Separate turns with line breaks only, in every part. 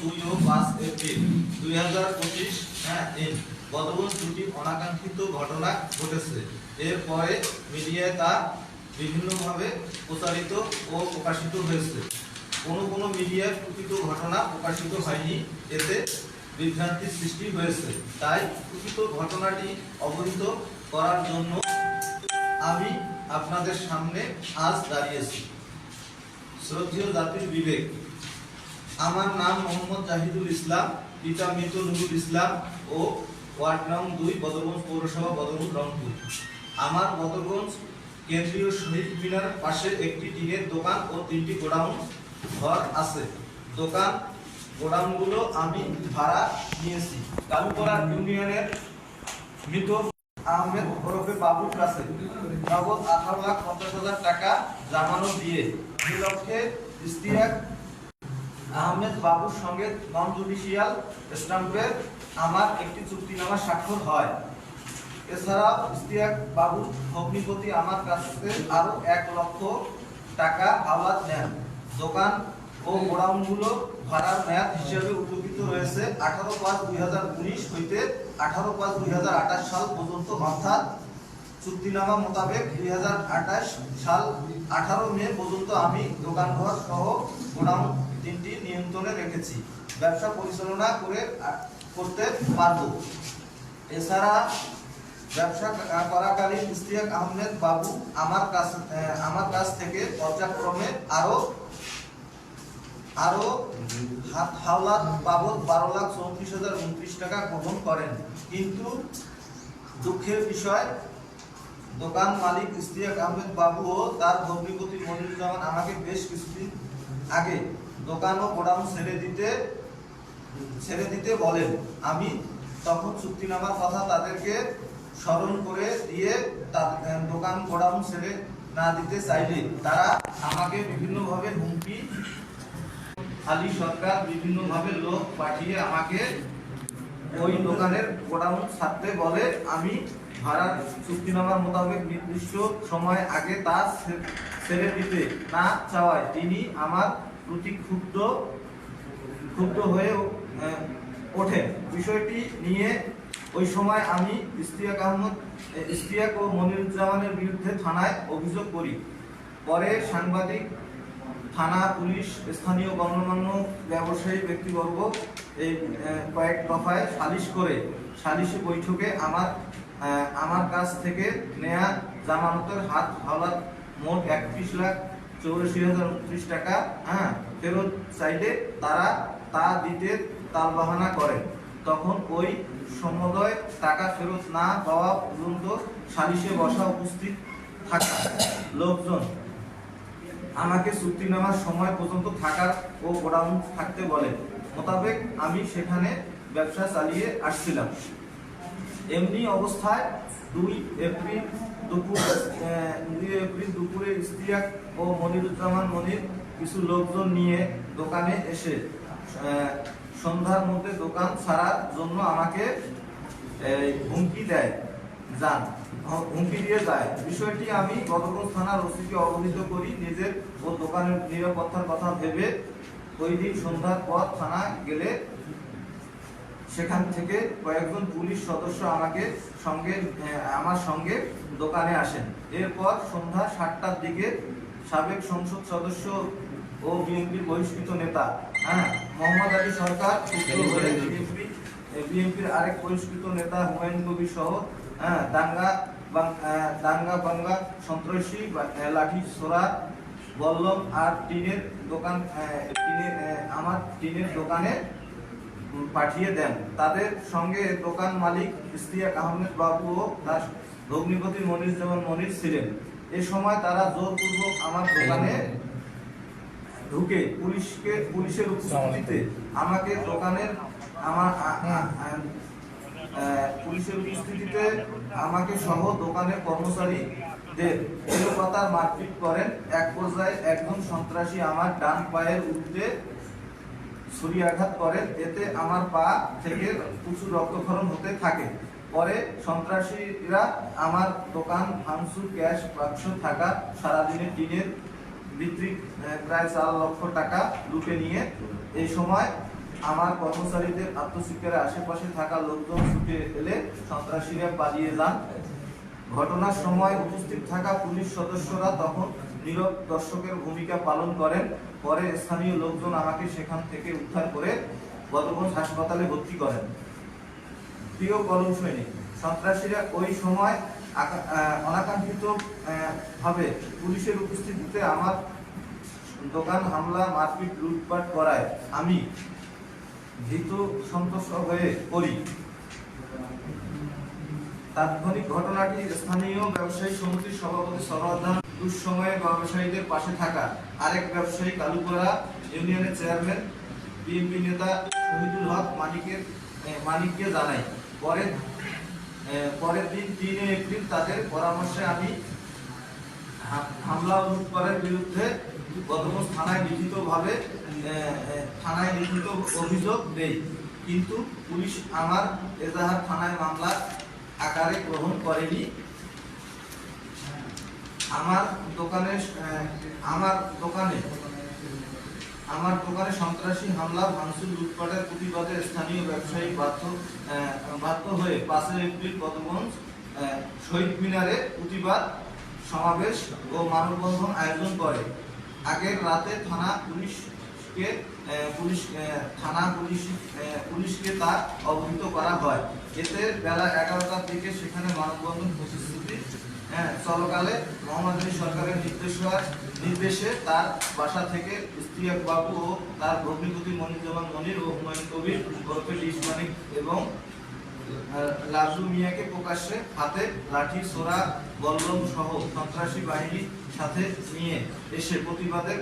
দুই ও পাঁচ এপ্রিল দুই হাজার পঁচিশ দিন দুটি অনাকাঙ্ক্ষিত ঘটনা ঘটেছে এরপরে মিডিয়ায় তা বিভিন্নভাবে প্রচারিত ও প্রকাশিত হয়েছে কোনো কোনো মিডিয়ায় প্রকৃত ঘটনা প্রকাশিত হয়নি এতে বিভ্রান্তির সৃষ্টি হয়েছে তাই প্রকৃত ঘটনাটি অবহিত করার জন্য আমি আপনাদের সামনে আজ দাঁড়িয়েছি। শ্রদ্ধেয় জাতির বিবেক। আমার নাম মোহাম্মদ জাহিদুল ইসলাম, পিতা মৃত নুরুল ইসলাম ও ওয়ার্ড নং দুই, বদরগঞ্জ পৌরসভা, বদরগঞ্জ রংপুর। আমার বদরগঞ্জ কেন্দ্রীয় শহীদ মিনার পাশে একটি টিনের দোকান ও তিনটি গোডাউন ঘর আছে। দোকান গোডাউনগুলো আমি ভাড়া নিয়েছি। কালুপাড়া ইউনিয়নের মৃত আহমেদ ওরফে বাবুর কাছে। নগদ আঠারো লাখ পঞ্চাশ হাজার টাকা জামানো দিয়ে দুই লক্ষে ইস্তিয়াক আহমেদ বাবুর সঙ্গে নন জুডিশিয়াল স্টাম্পের আমার একটি চুক্তিনামা স্বাক্ষর হয়। এছাড়াও ইস্তিয়াক বাবুর ভগ্নিপতি আমার কাছে আরও এক লক্ষ টাকা আওয়াজ নেন। দোকান ও গোডাউনগুলো ভাড়ার মেয়াদ হিসেবে উপকৃত রয়েছে আঠারো পাঁচ দুই হইতে আঠারো পাঁচ দুই সাল পর্যন্ত, অর্থাৎ চুক্তিনামা মোতাবেক দুই হাজার আঠাশ সাল আঠারো মে পর্যন্ত আমি দোকানঘর সহ গোডাউন তিনটি নিয়ন্ত্রণে রেখেছি। ব্যবসা পরিচালনা করে করতে পারব। এছাড়া ব্যবসা করাকালীন ইস্তিয়াক আহমেদ বাবু আমার কাছ আমার কাছ থেকে পর্যায়ক্রমে আরও আরও হাত বাবদ বারো লাখ চৌত্রিশ হাজার উনত্রিশ টাকা গ্রহণ করেন। কিন্তু দুঃখের বিষয়, দোকান মালিক ইস্তিয়াক আহমেদ বাবু ও তার ভগ্নিপতি মনিরুজ্জামান আমাকে বেশ কিছুদিন আগে দোকান ও গোডাউন ছেড়ে দিতে ছেড়ে দিতে বলেন। আমি তখন চুক্তিনামার কথা তাদেরকে স্মরণ করে দিয়ে তার দোকান গোডাউন ছেড়ে না দিতে চাইলে তারা আমাকে বিভিন্নভাবে হুমকি আলী সরকার বিভিন্নভাবে লোক পাঠিয়ে আমাকে ওই দোকানের গোডাউন ছাড়তে বলে, আমি ভাড়ার চুক্তিনামার মোতাবেক নির্দিষ্ট সময় আগে তা ছেড়ে দিতে না চাওয়ায়। তিনি আমার প্রতি ক্ষুব্ধ ক্ষুব্ধ হয়ে ওঠেন। বিষয়টি নিয়ে ওই সময় আমি ইস্তিয়াক আহমদ ইস্তিয়াক ও মনিরুজ্জামানের বিরুদ্ধে থানায় অভিযোগ করি। পরে সাংবাদিক থানা, পুলিশ, স্থানীয় গণ্যমান্য ব্যবসায়ী, ব্যক্তিবর্গ এই কয়েক দফায় সালিশ করে সালিশি বৈঠকে আমার আমার কাছ থেকে নেয়া জামানতের হাত হাওলাত মোট একত্রিশ লাখ চৌরাশি হাজার উনত্রিশ টাকা হ্যাঁ ফেরত চাইলে তারা তা দিতে তালবাহানা করে। তখন ওই সমুদয় টাকা ফেরত না পাওয়া পর্যন্ত সালিশে বসা উপস্থিত থাকা লোকজন আমাকে চুক্তিনামার সময় পর্যন্ত থাকার ও গোডাউন থাকতে বলে। মোতাবেক আমি সেখানে ব্যবসা চালিয়ে আসছিলাম। এমনি অবস্থায় দুই এপ্রিল দুপুর দুই এপ্রিল দুপুরে ইস্তিয়াক ও মনিরুজ্জামান মনির কিছু লোকজন নিয়ে দোকানে এসে সন্ধ্যার মধ্যে দোকান ছাড়ার জন্য আমাকে হুমকি দেয়। যান। হুমকি দিয়ে যায়। বিষয়টি আমি গতকাল থানার ওসিকে অবহিত করি। নিজের ও দোকানের নিরাপত্তার কথা ভেবে ওই সন্ধ্যার পর থানা গেলে সেখান থেকে কয়েকজন পুলিশ সদস্য আমাকে সঙ্গে আমার সঙ্গে দোকানে আসেন। এরপর সন্ধ্যা সাতটার দিকে সাবেক সংসদ সদস্য ও বিএনপির বহিষ্কৃত নেতা হ্যাঁ মোহাম্মদ আলী সরকার বিএনপি বিএনপির আরেক বহিষ্কৃত নেতা হুমায়ুন কবির সহ হ্যাঁ দাঙ্গা দাঙ্গা বাঙ্গা সন্ত্রাসী লাঠি ছোড়া বল্লম আর টিনের দোকান টিনের আমার টিনের দোকানে পাঠিয়ে দেন। তাদের সঙ্গে দোকান মালিক ইস্তিয়াক আহমেদ বাবু ও তার ভগ্নিপতি মনির যেমন মনির ছিলেন। এ সময় তারা জোরপূর্বক আমার দোকানে ঢুকে পুলিশকে পুলিশের উপস্থিতিতে আমাকে দোকানের আমার পুলিশের উপস্থিতিতে আমাকে সহ দোকানের কর্মচারীদের এলোপাতার মারপিট করেন এক পর্যায়ে একজন সন্ত্রাসী আমার ডান পায়ের উল্টে ছুরি আঘাত করেন। এতে আমার পা থেকে প্রচুর রক্তক্ষরণ হতে থাকে। পরে সন্ত্রাসীরা আমার দোকান ভাঙচুর ক্যাশ বাক্স থাকা সারাদিনের টিনের আহ, প্রায় চার লক্ষ টাকা লুটে নিয়ে এই সময় আমার কর্মচারীদের আত্মশিক্ষার আশেপাশে থাকা লোকজন ছুটে এলে সন্ত্রাসীরা পালিয়ে যান। ঘটনার সময় উপস্থিত থাকা পুলিশ সদস্যরা তখন নীরব দর্শকের ভূমিকা পালন করেন। পরে স্থানীয় লোকজন আমাকে সেখান থেকে উদ্ধার করে বদগঞ্জ হাসপাতালে ভর্তি করেন। প্রিয় কলম সৈনিক সন্ত্রাসীরা ওই সময় আকা- আহ, অনাকাঙ্ক্ষিত ভাবে পুলিশের উপস্থিতিতে আমার দোকান হামলা মারপিট লুটপাট করায়। আমি ভীত সন্তুষ্ট হয়ে পড়ি। তাৎক্ষণিক ঘটনাটি স্থানীয় ব্যবসায়ী সমিতির সভাপতি সরোয়ার্ধন দুঃসময়ে ব্যবসায়ীদের পাশে থাকা আরেক ব্যবসায়ী কালুপাড়া ইউনিয়নের চেয়ারম্যান, বিএনপি নেতা শহীদুল হক মানিকের মানিককে জানাই। পরে পরের দিন তিন এপ্রিল তাদের পরামর্শে আমি হামলা ও লুটপাটের বিরুদ্ধে বদমস থানায় লিখিতভাবে থানায় লিখিত অভিযোগ দেই কিন্তু পুলিশ আমার এজাহার থানায় মামলা আকারে গ্রহণ করেনি। আমার দোকানে আমার দোকানে আমার দোকানে সন্ত্রাসী হামলা ভাঙচুর লুটপাটের প্রতিবাদে স্থানীয় ব্যবসায়ী বাধ্য বাধ্য হয়ে পাঁচই এপ্রিল কদমগঞ্জ আহ, শহীদ মিনারে প্রতিবাদ সমাবেশ ও মানববন্ধন আয়োজন করে। আগের রাতে থানা পুলিশকে পুলিশ থানা পুলিশ পুলিশকে তা অবহিত করা হয়। এতে বেলা এগারোটার দিকে সেখানে মানববন্ধন প্রতিশ্রুতি চলকালে মোহাম্মদ আলী সরকারের নির্দেশ নির্দেশে তার বাসা থেকে ইস্তিয়াক বাবু ও তার ভগ্নিপতি মনিরুজ্জামান মনির ও হুমায়ুন কবির ওরফে লিস মানিক এবং লাজু মিয়াকে প্রকাশ্যে হাতে লাঠি, সোরা বল্লম সহ সন্ত্রাসী বাহিনীর সাথে নিয়ে এসে প্রতিবাদের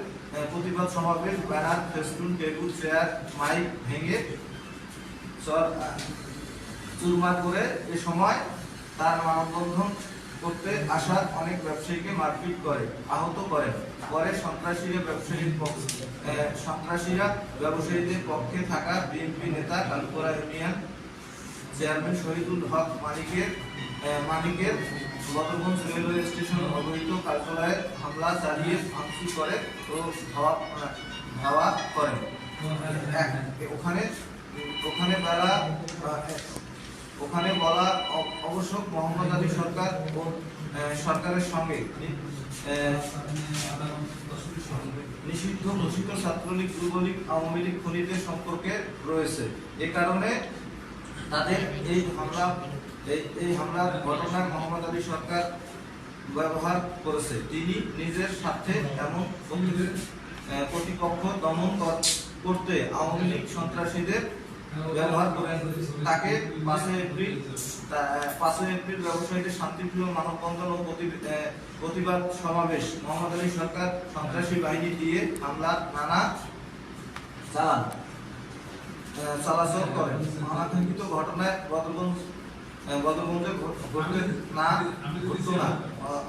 প্রতিবাদ সমাবেশ, banner, festoon, table, chair, mic ভেঙে চুরমার করে এ সময় তার মানববন্ধন করতে আসা অনেক ব্যবসায়ীকে মারপিট করে, আহত করে পরে সন্ত্রাসীরা ব্যবসায়ীর পক্ষ সন্ত্রাসীরা ব্যবসায়ীদের পক্ষে থাকা বিএনপি নেতা কালুপুরা ইউনিয়ন চেয়ারম্যান শহীদুল হক মানিকের আহ, মানিকের বদরগঞ্জ রেলওয়ে স্টেশন অবহিত কার্যালয়ে হামলা চালিয়ে ভাঙচুর করে ও ধাওয়া ধাওয়া এক- ওখানে ওখানে তারা ওখানে বলা অবশ্য মোহাম্মদ আলী সরকার ও সরকারের সঙ্গে নিষিদ্ধ ঘোষিত ছাত্রলীগ যুবলীগ আওয়ামী লীগ খনিদের সম্পর্কে রয়েছে। এ কারণে তাদের এই হামলা, এই হামলার ঘটনায় মোহাম্মদ আলী সরকার ব্যবহার করেছে। তিনি নিজের স্বার্থে এমন প্রতি- প্রতিপক্ষ দমন কর- করতে আওয়ামী লীগ সন্ত্রাসীদের ব্যবহার করেন। তাকে পাঁচই এপ্রিল পাঁচই এপ্রিল ব্যবসায়ীদের শান্তিপ্রিয় মানববন্ধন ও প্রতি- প্রতিবাদ সমাবেশ মোহাম্মদ আলী সরকার সন্ত্রাসী বাহিনী দিয়ে হামলা নানা চালান চলাচল করে। অনাকাঙ্ক্ষিত ঘটনায় বদরগঞ্জ আহ, বদরগঞ্জে ঘটতে না ঘটতো না।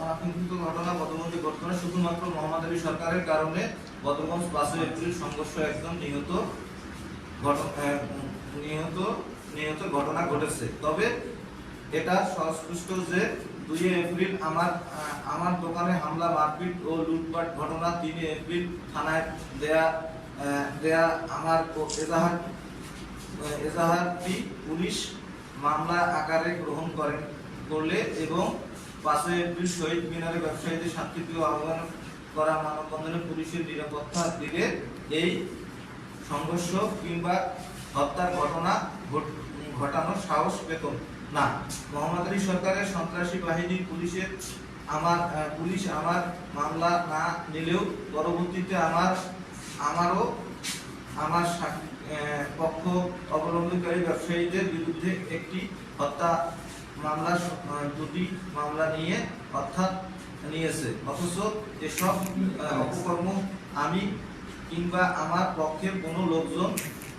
অনাকাঙ্ক্ষিত ঘটনা বদরগঞ্জে ঘটতো না। শুধুমাত্র মোহাম্মদ আলী সরকারের কারণে বদরগঞ্জ পাঁচই এপ্রিল সংঘর্ষ একজন নিহত নিহত নিহত ঘটনা ঘটেছে। তবে এটা সুস্পষ্ট যে দুই এপ্রিল আমার আমার দোকানে হামলা মারপিট ও লুটপাট ঘটনা তিন এপ্রিল থানায় দেয়া দেয়া আমার এজাহার এজাহারটি পুলিশ মামলা আকারে গ্রহণ করেন করলে এবং পাঁচই এপ্রিল শহীদ মিনারে ব্যবসায়ীদের শান্তিপ্রিয় আহ্বান করা মানববন্ধনে পুলিশের নিরাপত্তা দিলে এই সংঘর্ষ কিংবা হত্যার ঘটনা ঘট- ঘটানোর সাহস পেত না। মোহাম্মদ আলী সরকারের সন্ত্রাসী বাহিনী পুলিশের আমার পুলিশ আমার মামলা না নিলেও পরবর্তীতে আমার আমারও আমার সা- আহ, পক্ষ অবলম্বনকারী ব্যবসায়ীদের বিরুদ্ধে একটি হত্যা মামলা দুটি মামলা নিয়ে অর্থাৎ নিয়েছে। অথচ এসব অপকর্ম আমি কিংবা আমার পক্ষে কোনো লোকজন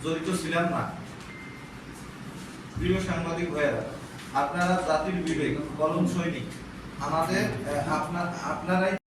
জড়িত ছিলাম না। প্রিয় সাংবাদিক ভাইয়েরা, আপনারা জাতির বিবেক, কলম সৈনিক। আমাদের আপনার, আপনারাই